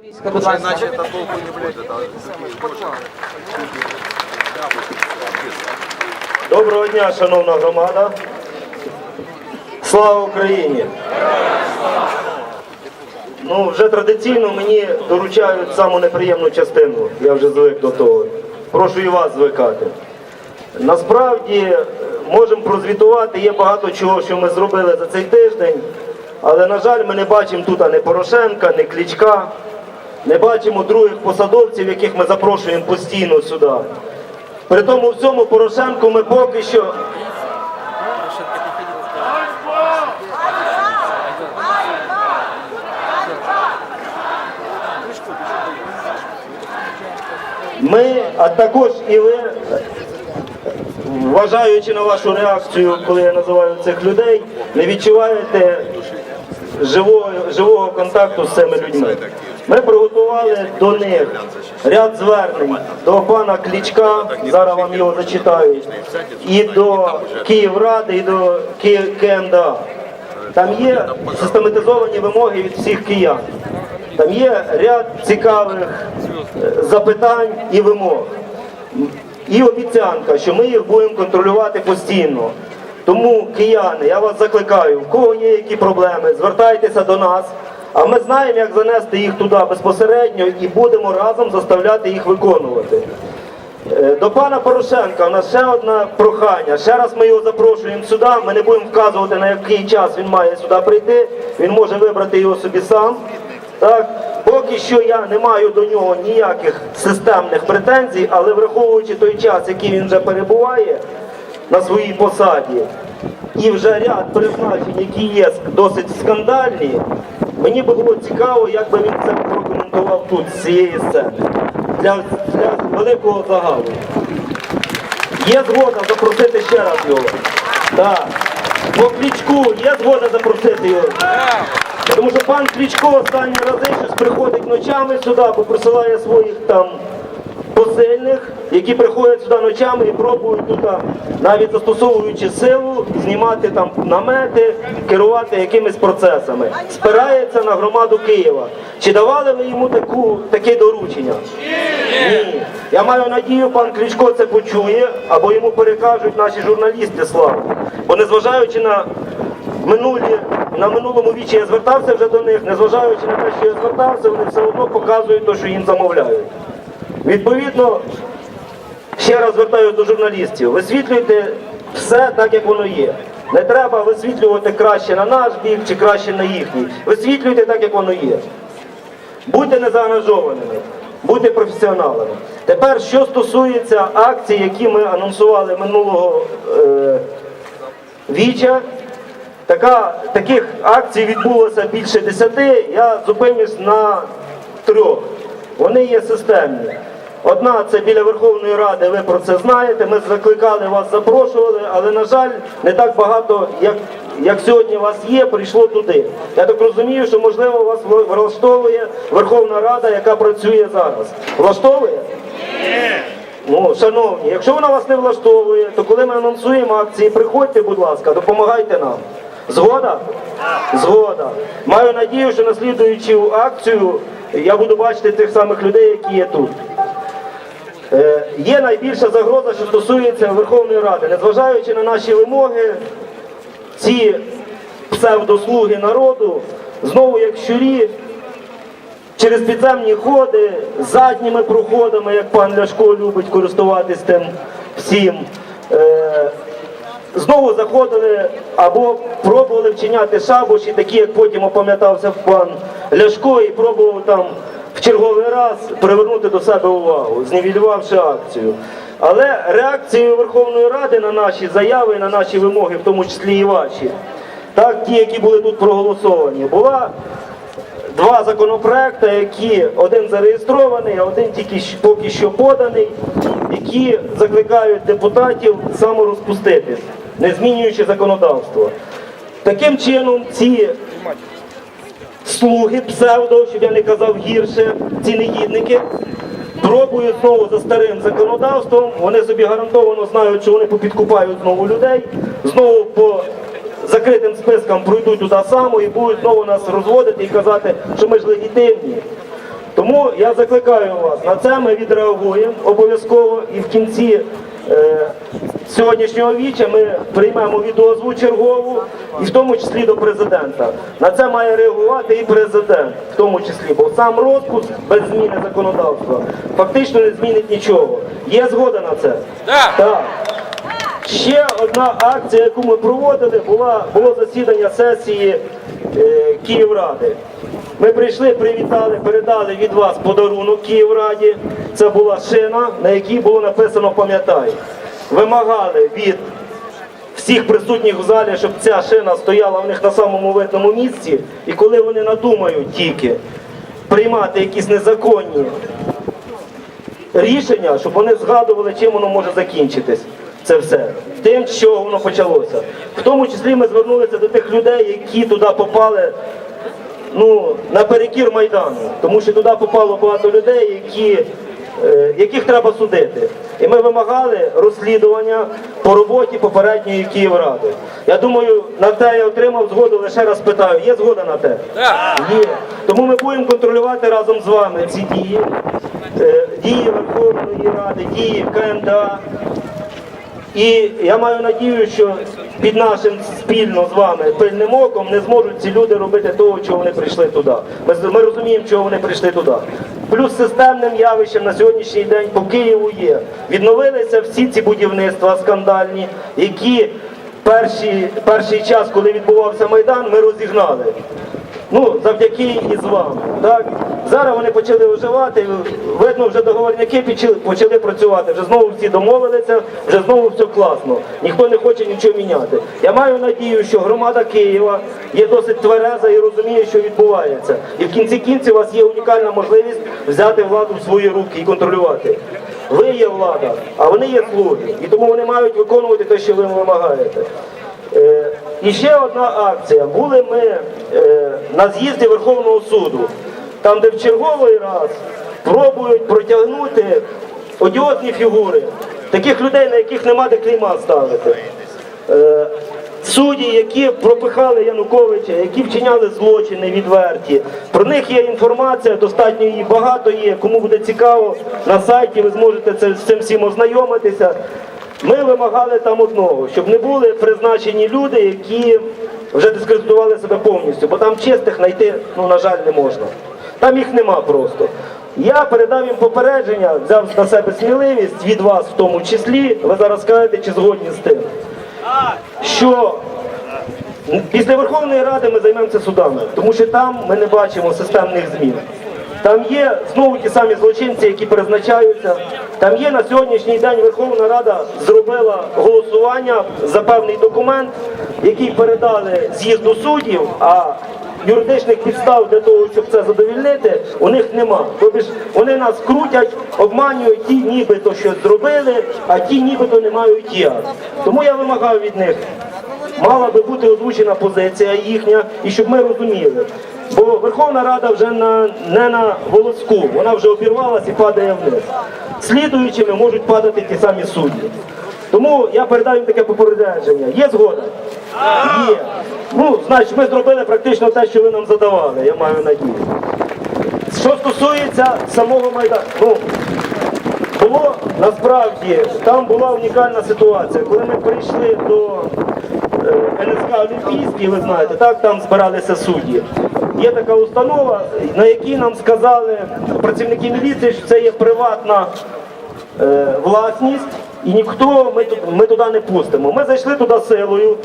Війська. Иначе это толку не будет. Доброго дня, шановна громада. Слава Україні! Ну, вже традиційно мені доручають саму неприємну частину. Я вже звик до того. Прошу і вас звикати. Насправді е, можемо прозвітувати, є багато чого, що ми зробили за цей тиждень, але, на жаль, ми не бачимо тут не Порошенка, не Клічка, не бачимо других посадовців, яких ми запрошуємо постійно сюди. При тому всьому Порошенку ми поки що. Ми, а також і ви, вважаючи на вашу реакцію, коли я називаю цих людей, не відчуваєте живого, живого контакту з цими людьми. Ми приготували до них ряд звернень до пана Клічка, зараз вам його зачитають, і до Київради, і до КМДА. Там є систематизовані вимоги від всіх киян. Там є ряд цікавих е, запитань і вимог. І обіцянка, що ми їх будемо контролювати постійно. Тому, кияни, я вас закликаю, в кого є які проблеми, звертайтеся до нас, а ми знаємо, як занести їх туди безпосередньо і будемо разом заставляти їх виконувати. Е, До пана Порошенка у нас ще одне прохання. Ще раз ми його запрошуємо сюди. Ми не будемо вказувати, на який час він має сюди прийти. Він може вибрати його собі сам. Так, поки що я не маю до нього ніяких системних претензій, але враховуючи той час, який він вже перебуває на своїй посаді, і вже ряд призначень, які є досить скандальні, мені би було цікаво, як би він це прокоментував тут з цієї сцени для, для великого загалу. Є згода запросити ще раз його. Так. По Клічку є згода запросити його. Тому що пан Клічко останні рази щось приходить ночами сюди, бо присилає своїх там посильних, які приходять сюди ночами і пробують тут, навіть застосовуючи силу, знімати там намети, керувати якимись процесами. Спирається на громаду Києва. Чи давали ви йому таку, таке доручення? Ні. Я маю надію, пан Кличко це почує, або йому перекажуть наші журналісти славу. Бо незважаючи на минулі, на минулому вічі я звертався вже до них, незважаючи на те, що я звертався, вони все одно показують те, що їм замовляють. Відповідно, ще раз звертаюся до журналістів, висвітлюйте все так, як воно є. Не треба висвітлювати краще на наш бік чи краще на їхній. Висвітлюйте так, як воно є. Будьте незаангажованими, будьте професіоналами. Тепер, що стосується акцій, які ми анонсували минулого е, віча, така, таких акцій відбулося більше десяти. Я зупинюсь на трьох. Вони є системні. Одна це біля Верховної Ради, ви про це знаєте. Ми закликали вас, запрошували, але, на жаль, не так багато, як, як сьогодні вас є, прийшло туди. Я так розумію, що можливо вас влаштовує Верховна Рада, яка працює зараз. Влаштовує? Ну, шановні, якщо вона вас не влаштовує, то коли ми анонсуємо акції, приходьте, будь ласка, допомагайте нам. Згода? Згода. Маю надію, що на слідуючу акцію я буду бачити тих самих людей, які є тут. Е, Є найбільша загроза, що стосується Верховної Ради. Незважаючи на наші вимоги, ці псевдослуги народу знову як щурі через підземні ходи, задніми проходами, як пан Ляшко любить користуватись тим всім. Е, знову заходили або пробували вчиняти шабуші, такі, як потім опам'ятався пан Ляшко, і пробував там черговий раз привернути до себе увагу, знівелювавши акцію. Але реакцією Верховної Ради на наші заяви, на наші вимоги, в тому числі і ваші, так, ті, які були тут проголосовані, була два законопроекти, які один зареєстрований, а один тільки поки що поданий, які закликають депутатів саморозпуститись, не змінюючи законодавство. Таким чином, ці слуги псевдо, щоб я не казав гірше, ці негідники. Пробують знову за старим законодавством, вони собі гарантовано знають, що вони попідкупають знову людей, знову по закритим спискам пройдуть туди само і будуть знову нас розводити і казати, що ми ж легітимні. Тому я закликаю вас, на це ми відреагуємо обов'язково і в кінці е, сьогоднішнього віча ми приймемо відозву чергову, і в тому числі до президента. На це має реагувати і президент, в тому числі, бо сам розпуск без зміни законодавства фактично не змінить нічого. Є згода на це? Так. Ще одна акція, яку ми проводили, була було засідання сесії е, Київради. Ми прийшли, привітали, передали від вас подарунок Київраді. Це була шина, на якій було написано Пам'ятай. Вимагали від всіх присутніх в залі, щоб ця шина стояла в них на самому видному місці. І коли вони надумають тільки приймати якісь незаконні рішення, щоб вони згадували, чим воно може закінчитись. Це все. Тим, чого воно почалося. В тому числі ми звернулися до тих людей, які туди попали ну, наперекір Майдану. Тому що туди попало багато людей, які, яких треба судити. І ми вимагали розслідування по роботі попередньої Київради. Я думаю, на те я отримав згоду, лише раз питаю, є згода на те? Є. Тому ми будемо контролювати разом з вами ці дії, е, дії Верховної Ради, дії КМДА. І я маю надію, що під нашим спільно з вами пильним оком не зможуть ці люди робити того, чого вони прийшли туди. Ми, ми розуміємо, чого вони прийшли туди. Плюс системним явищем на сьогоднішній день по Києву є. Відновилися всі ці будівництва скандальні, які перші, перший час, коли відбувався Майдан, ми розігнали. Ну, завдяки і з вами. Так? Зараз вони почали оживати, видно, вже договорники почали, працювати. Вже знову всі домовилися, вже знову все класно. Ніхто не хоче нічого міняти. Я маю надію, що громада Києва є досить твереза і розуміє, що відбувається. І в кінці кінців у вас є унікальна можливість взяти владу в свої руки і контролювати. Ви є влада, а вони є слуги. І тому вони мають виконувати те, що ви вимагаєте. І ще одна акція. Були ми е, на з'їзді Верховного суду, там, де в черговий раз пробують протягнути одіозні фігури, таких людей, на яких нема де клейма ставити. Е, Судді, які пропихали Януковича, які вчиняли злочини відверті. Про них є інформація, достатньо її багато є. Кому буде цікаво, на сайті ви зможете це, з цим всім ознайомитися. Ми вимагали там одного, щоб не були призначені люди, які вже дискредитували себе повністю, бо там чистих знайти, ну, на жаль, не можна. Там їх нема просто. Я передав їм попередження, взяв на себе сміливість від вас в тому числі. Ви зараз скажете, чи згодні з тим, що після Верховної Ради ми займемося судами, тому що там ми не бачимо системних змін. Там є знову ті самі злочинці, які призначаються. Там є на сьогоднішній день Верховна Рада зробила голосування за певний документ, який передали з'їзду суддів, а юридичних підстав для того, щоб це задовільнити, у них нема. Тобто вони нас крутять, обманюють, ті нібито щось зробили, а ті нібито не мають як. Тому я вимагав від них мала би бути озвучена позиція їхня, і щоб ми розуміли. Бо Верховна Рада вже на, не на волоску, вона вже обірвалась і падає вниз. Слідуючими можуть падати ті самі судді. Тому я передаю таке попередження. Є згода? Є. Ну, значить, ми зробили практично те, що ви нам задавали, я маю надію. Що стосується самого Майдану, ну, було насправді там була унікальна ситуація. Коли ми прийшли до е, НСК Олімпійський, ви знаєте, так там збиралися судді. Є така установа, на якій нам сказали працівники міліції, що це є приватна е, власність, і ніхто ми, ми туди не пустимо. Ми зайшли туди силою.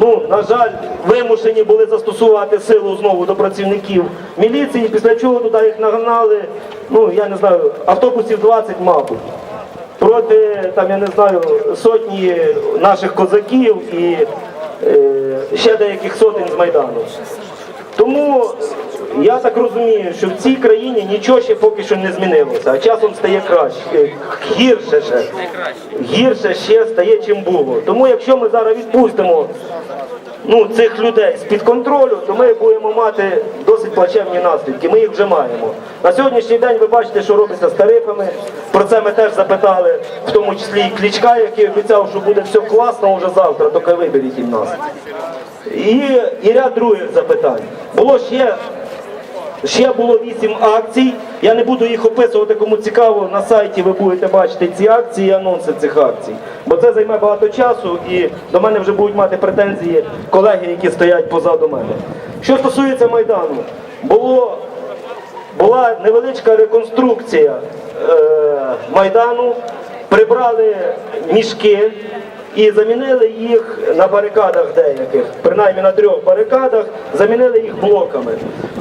Ну, на жаль, вимушені були застосувати силу знову до працівників міліції, після чого туди їх нагнали, ну я не знаю, автобусів 20, мабуть. Проти там, я не знаю, сотні наших козаків і е, ще деяких сотень з Майдану. Тому я так розумію, що в цій країні нічого ще поки що не змінилося, а часом стає краще, е, гірше ще. Гірше ще стає, чим було. Тому якщо ми зараз відпустимо ну, цих людей з-під контролю, то ми будемо мати досить плачевні наслідки. Ми їх вже маємо. На сьогоднішній день ви бачите, що робиться з тарифами. Про це ми теж запитали, в тому числі і Клічка, який обіцяв, що буде все класно вже завтра, доки виберіть їм нас. І, і ряд других запитань. Було ще Ще було вісім акцій. Я не буду їх описувати, кому цікаво. На сайті ви будете бачити ці акції, і анонси цих акцій. Бо це займе багато часу, і до мене вже будуть мати претензії колеги, які стоять позаду мене. Що стосується майдану, було була невеличка реконструкція е, майдану, прибрали мішки і замінили їх на барикадах деяких, принаймні на трьох барикадах, замінили їх блоками.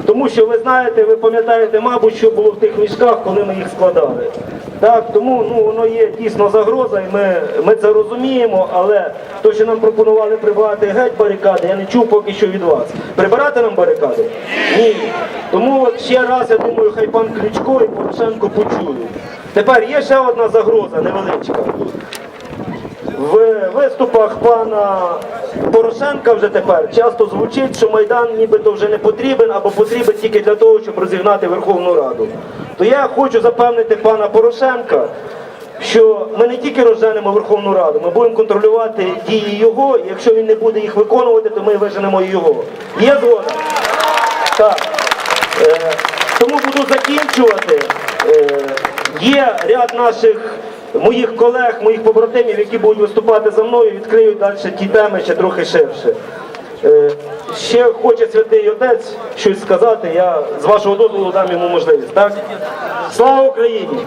Тому що ви знаєте, ви пам'ятаєте, мабуть, що було в тих мішках, коли ми їх складали. Так, тому ну, воно є дійсно загроза, і ми, ми це розуміємо, але то, що нам пропонували прибрати геть барикади, я не чув поки що від вас. Прибирати нам барикади? Ні. Тому от ще раз, я думаю, хай пан Кличко і Порошенко почують. Тепер є ще одна загроза невеличка. В виступах пана Порошенка вже тепер часто звучить, що Майдан нібито вже не потрібен або потрібен тільки для того, щоб розігнати Верховну Раду. То я хочу запевнити пана Порошенка, що ми не тільки розженемо Верховну Раду, ми будемо контролювати дії його, і якщо він не буде їх виконувати, то ми виженемо його. Є згода? Так. Е, тому буду закінчувати. Е, є ряд наших моїх колег, моїх побратимів, які будуть виступати за мною, відкрию далі ті теми ще трохи ширше. Е, ще хоче святий отець щось сказати, я з вашого дозволу дам йому можливість. Так? Слава Україні!